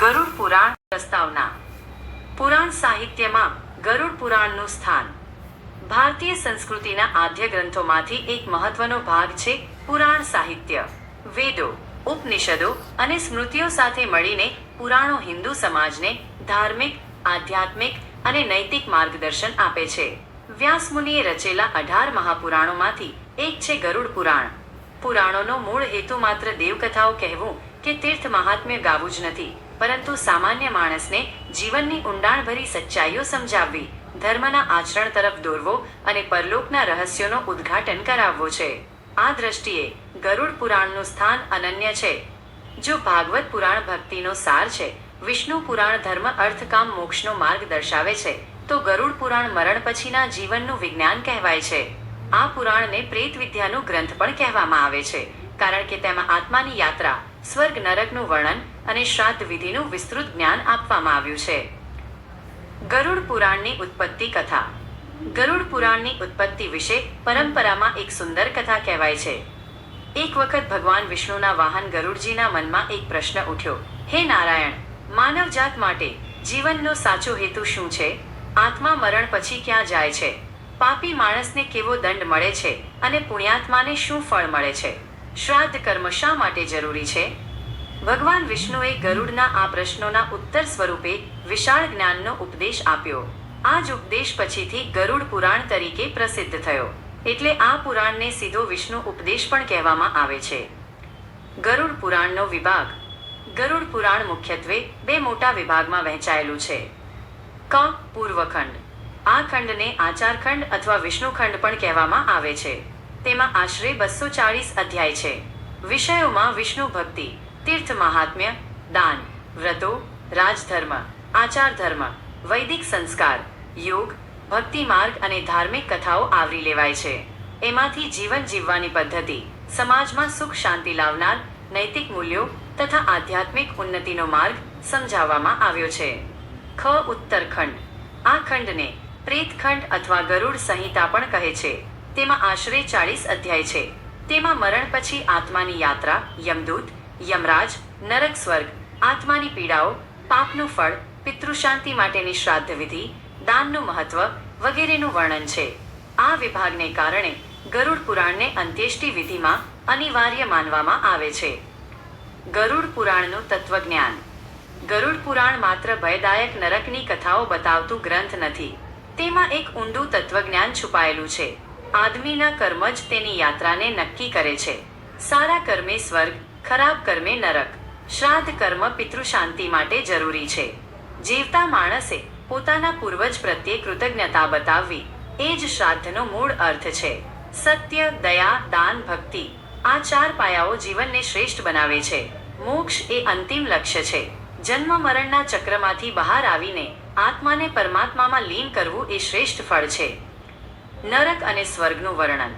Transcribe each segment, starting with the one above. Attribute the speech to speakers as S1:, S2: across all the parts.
S1: ગરુડ પુરાણ પ્રસ્તાવના. પુરાણ સાહિત્યમાં ગરુડ પુરાણનું સ્થાન. ભારતીય સંસ્કૃતિના આદ્ય ગ્રંથોમાંથી એક મહત્વનો ભાગ છે પુરાણ સાહિત્ય. વેદો, ઉપનિષદો અને સ્મૃતિઓ સાથે મળીને પુરાણો હિન્દુ સમાજને ધાર્મિક, આધ્યાત્મિક અને નૈતિક માર્ગદર્શન આપે છે. વ્યાસમુનિએ રચેલા અઢાર મહાપુરાણોમાંથી એક છે ગરુડ પુરાણ. પુરાણોનો મૂળ હેતુ માત્ર દેવકથાઓ કહેવું કે તીર્થ મહાત્મ્ય ગાવું જ નથી પરંતુ સામાન્ય માણસને જીવનની ઊંડાણભરી સચ્ચાઈઓ સમજાવવી, ધર્મના આચરણ તરફ દોરવો અને પરલોકના રહસ્યોનો ઉદ્ઘાટન કરાવવો છે. આ દ્રષ્ટિએ ગરુડ પુરાણનું સ્થાન અનન્ય છે. જો ભાગવત પુરાણ ભક્તિનો સાર છે, વિષ્ણુ પુરાણ ધર્મ અર્થકામ મોક્ષનો માર્ગ દર્શાવે છે, તો ગરુડ પુરાણ મરણ પછીના જીવનનું વિજ્ઞાન કહેવાય છે. આ પુરાણને પ્રેત વિદ્યાનું ગ્રંથ પણ કહેવામાં આવે છે, કારણ કે તેમાં આત્માની યાત્રા સ્વર્ગ નરકનું વર્ણન અને શ્રાદ્ધ વિધિનું વિસ્તૃત જ્ઞાન આપવામાં આવ્યું છે. ગરુડ પુરાણની ઉત્પત્તિ કથા. ગરુડ પુરાણની ઉત્પત્તિ વિશે પરંપરામાં એક સુંદર કથા કહેવાય છે. એક વખત ભગવાન વિષ્ણુના વાહન ગરુડજીના મનમાં એક પ્રશ્ન ઉઠ્યો. હે નારાયણ, માનવજાત માટે જીવનનો સાચો હેતુ શું છે? આત્મા મરણ પછી ક્યાં જાય છે? પાપી માણસને કેવો દંડ મળે છે? અને પુણ્યાત્માને શું ફળ મળે છે? શ્રાદ્ધ કર્મ શા માટે જરૂરી છે? ભગવાન વિષ્ણુએ ગરુડના આ પ્રશ્નોના ઉત્તર સ્વરૂપે વિશાળ જ્ઞાનનો ઉપદેશ આપ્યો. આ જ ઉપદેશ પછીથી ગરુડ પુરાણ તરીકે પ્રસિદ્ધ થયો. એટલે આ પુરાણને સીધો વિષ્ણુ ઉપદેશ પણ કહેવામાં આવે છે. ગરુડ પુરાણનો વિભાગ. ગરુડ પુરાણ મુખ્યત્વે બે મોટા વિભાગમાં વહેંચાયેલું છે. ક, પૂર્વખંડ. આ ખંડને આચારખંડ અથવા વિષ્ણુખંડ પણ કહેવામાં આવે છે. તેમાં આશરે બસો ચાળીસ અધ્યાય છે. વિષયોમાં વિષ્ણુ ભક્તિ, તીર્થ મહાત્મ્ય, દાન, વ્રતો, રાજધર્મ, આચાર ધર્મ, વૈદિક સંસ્કાર, યોગ, ભક્તિ માર્ગ અને ધાર્મિક કથાઓ આવરી લેવાય છે. એમાંથી જીવન જીવવાની પદ્ધતિ, સમાજમાં સુખ શાંતિ લાવનાર, નૈતિક મૂલ્યો તથા આધ્યાત્મિક ઉન્નતિનો માર્ગ સમજાવવામાં આવ્યો છે. ખ ઉત્તરખંડ. આ ખંડને પ્રેતખંડ અથવા ગરુડ સંહિતા પણ કહે છે. તેમાં આશરે ચાળીસ અધ્યાય છે. તેમાં મરણ પછી આત્માની યાત્રા, યમદૂત, યમરાજ, નરક સ્વર્ગ, આત્માની પીડાઓ, પાપનું ફળ, પિતૃશાંતિ માટેની શ્રાદ્ધ વિધિ દાનનું મહત્વ વગેરેનું વર્ણન છે. આ વિભાગને કારણે ગરુડ પુરાણને અંત્યેષ્ટિ વિધિમાં અનિવાર્ય માનવામાં આવે છે. ગરુડ પુરાણનું તત્વજ્ઞાન. ગરુડ પુરાણ માત્ર ભયદાયક નરકની કથાઓ બતાવતું ગ્રંથ નથી. તેમાં એક ઊંડું તત્વજ્ઞાન છુપાયેલું છે. આદમીના કર્મ જ તેની યાત્રાને નક્કી કરે છે. સારા કર્મે સ્વર્ગ, ખરાબ કર્મે નરક. શ્રાદ્ધ કર્મ પિતૃશાંતિ માટે જરૂરી છે. જીવતા માણસે પોતાના પૂર્વજ પ્રત્યે કૃતજ્ઞતા બતાવવી, એ જ શ્રાદ્ધનો મૂળ અર્થ છે. સત્ય, દયા, દાન, ભક્તિ, આ ચાર પાયાઓ જીવનને શ્રેષ્ઠ બનાવે છે. મોક્ષ એ અંતિમ લક્ષ્ય છે. જન્મ મરણના ચક્રમાંથી બહાર આવીને આત્માને પરમાત્મામાં લીન કરવું એ શ્રેષ્ઠ ફળ છે. નરક અને સ્વર્ગનું વર્ણન.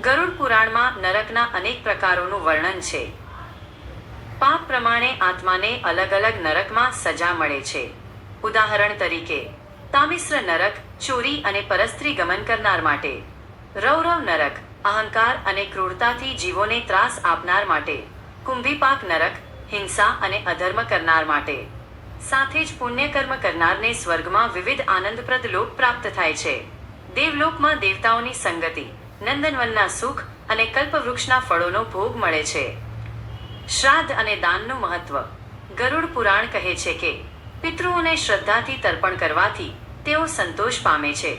S1: ગરુડ પુરાણમાં નરકના અનેક પ્રકારોનું વર્ણન છે. પાપ પ્રમાણે આત્માને અલગ અલગ નરકમાં સજા મળે છે. ઉદાહરણ તરીકે, તામિશ્ર નરક ચોરી અને પરસ્ત્રી ગમન કરનાર માટે, રૌરવ નરક અહંકાર અને ક્રૂરતાથી જીવોને ત્રાસ આપનાર માટે, કુંભીપાક નરક હિંસા અને અધર્મ કરનાર માટે. સાથે જ પુણ્યકર્મ કરનારને સ્વર્ગમાં વિવિધ આનંદપ્રદ લોક પ્રાપ્ત થાય છે. દેવલોકમાં દેવતાઓની સંગતિ, નંદનવનના સુખ અને કલ્પવૃક્ષના ફળોનો ભોગ મળે છે. શ્રાદ્ધ અને દાનનું મહત્વ. ગરુડ પુરાણ કહે છે કે, પિતૃઓને શ્રદ્ધાથી તર્પણ કરવાથી તેઓ સંતોષ પામે છે.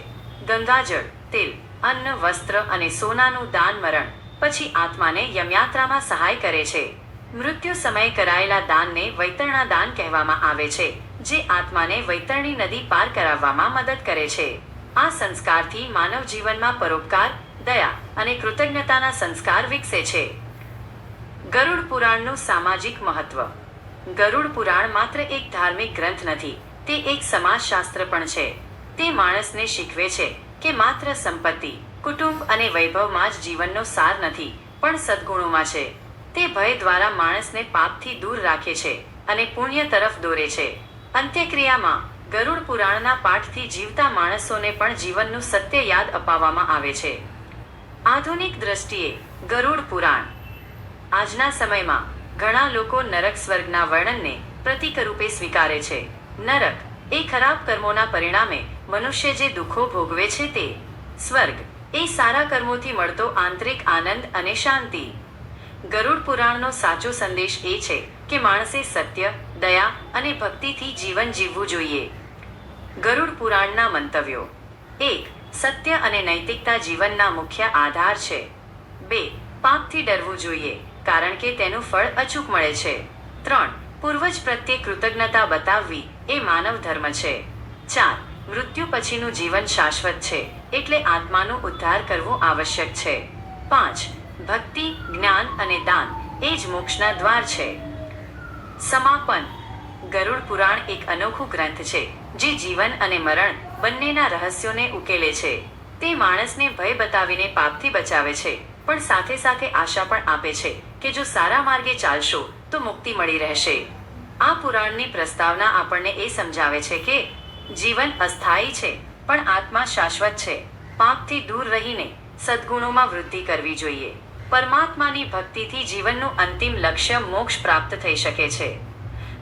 S1: ગંગાજળ, તેલ, અન્ન, વસ્ત્ર અને સોનાનું દાન મરણ પછી આત્માને યમયાત્રામાં સહાય કરે છે. મૃત્યુ સમયે કરાયેલા દાનને વૈતરણા દાન કહેવામાં આવે છે, જે આત્માને વૈતરણી નદી પાર કરાવવામાં મદદ કરે છે. આ સંસ્કારથી માનવ જીવનમાં પરોપકાર, દયા અને કૃતજ્ઞતાના સંસ્કાર વિકસે છે. ગરુડ પુરાણનું સામાજિક મહત્વ. ગરુડ પુરાણ માત્ર એક ધાર્મિક ગ્રંથ નથી, તે એક સમાજશાસ્ત્ર પણ છે. તે માણસને શીખવે છે કે માત્ર સંપત્તિ, કુટુંબ અને વૈભવમાં જ જીવનનો સાર નથી, પણ સદ્ગુણોમાં છે. તે ભય દ્વારા માણસને પાપથી દૂર રાખે છે અને પુણ્ય તરફ દોરે છે. અંત્યક્રિયામાં ગરુડ પુરાણના પાઠથી જીવતા માણસોને પણ જીવનનું સત્ય યાદ અપાવવામાં આવે છે. આધુનિક દ્રષ્ટિએ ગરુડ પુરાણ. આજના સમયમાં ઘણા લોકો નરક સ્વર્ગના વર્ણનને પ્રતીક રૂપે સ્વીકારે છે. નરક એ ખરાબ કર્મોના પરિણામે મનુષ્ય જે દુઃખો ભોગવે છે તે. સ્વર્ગ એ સારા કર્મોથી મળતો આંતરિક આનંદ અને શાંતિ. ગરુડ પુરાણનો સાચો સંદેશ એ છે કે માણસે સત્ય, દયા અને ભક્તિથી જીવન જીવવું જોઈએ. ગરુડ પુરાણના મંતવ્યો. એક, સત્ય અને નૈતિકતા જીવનના મુખ્ય આધાર છે. બે, પાપથી ડરવું જોઈએ, કારણ કે તેનું ફળ અચૂક મળે છે. ત્રણ, પૂર્વજ પ્રત્યે કૃતજ્ઞતા બતાવવી એ માનવ ધર્મ છે. ચાર, મૃત્યુ પછીનું જીવન શાશ્વત છે, એટલે આત્માનો ઉદ્ધાર કરવો આવશ્યક છે. પાંચ, ભક્તિ, જ્ઞાન અને દાન એ જ મોક્ષના દ્વાર છે. સમાપન. ગરુડ પુરાણ એક અનોખું ગ્રંથ છે. જે જીવન અને મરણ બંનેના રહસ્યોને ઉકેલે છે. તે માણસને ભય બતાવીને પાપથી બચાવે છે, પણ સાથે સાથે આશા પણ આપે છે કે જો સારા માર્ગે ચાલશો, તો મુક્તિ મળી રહેશે. આ પુરાણની પ્રસ્તાવના આપણને એ સમજાવે છે કે જીવન અસ્થાયી છે, પણ આત્મા શાશ્વત છે. પાપથી દૂર રહીને સદ્ગુણોમાં વૃદ્ધિ કરવી જોઈએ. પરમાત્માની ભક્તિથી જીવનનું અંતિમ લક્ષ્ય મોક્ષ પ્રાપ્ત થઈ શકે છે.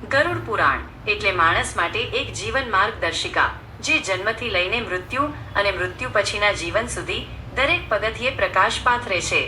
S1: ગરુડ પુરાણ એટલે માણસ માટે એક જીવન માર્ગદર્શિકા, જે જન્મથી લઈને મૃત્યુ અને મૃત્યુ પછીના જીવન સુધી દરેક પગથિયે પ્રકાશ પાથરે છે